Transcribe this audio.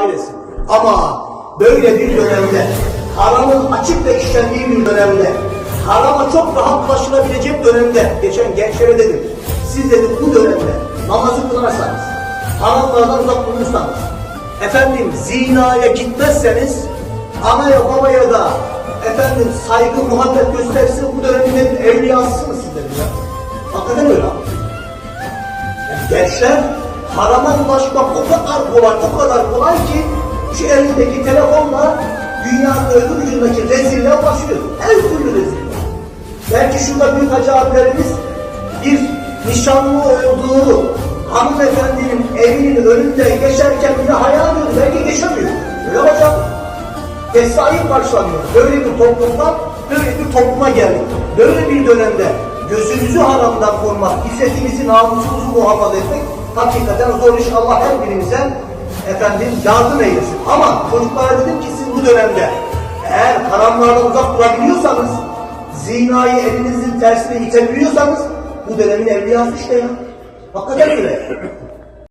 eylesin. Ama böyle bir dönemde, haramın açık ve işlendiği bir dönemde, harama çok rahat ulaşılabilecek dönemde, geçen gençlere dedim, siz dedim bu dönemde namazı kılarsanız, haramlardan uzak durursanız, efendim zinaya gitmezseniz, anaya babaya da efendim saygı, muhabbet göstersin bu dönemin evliyasısınız siz dedim ya. Hakikaten öyle abi. Yani gençler harama ulaşmak o kadar kolay, o kadar kolay ki şu elindeki telefonla dünyanın öbür ucundaki rezilliğe ulaşıyor. Her türlü rezillik. Belki şurada büyük hacı bir nişanlı olduğu hanımefendinin evinin önünde geçerken bile hayal ediyor. Belki geçemiyor. Öyle hocam. Vesayet başlanıyor. Böyle bir toplumdan böyle bir topluma geldik. Böyle bir dönemde gözümüzü haramdan korumak, izzetimizi, namusumuzu muhafaza etmek hakikaten zor iş. Allah her birimize efendim yardım eylesin. Ama çocuklara dedim ki siz bu dönemde eğer haramlardan uzak durabiliyorsanız, zinayı elinizin tersine itebiliyorsanız bu dönemin evliyası işte ya. Hakikaten öyle.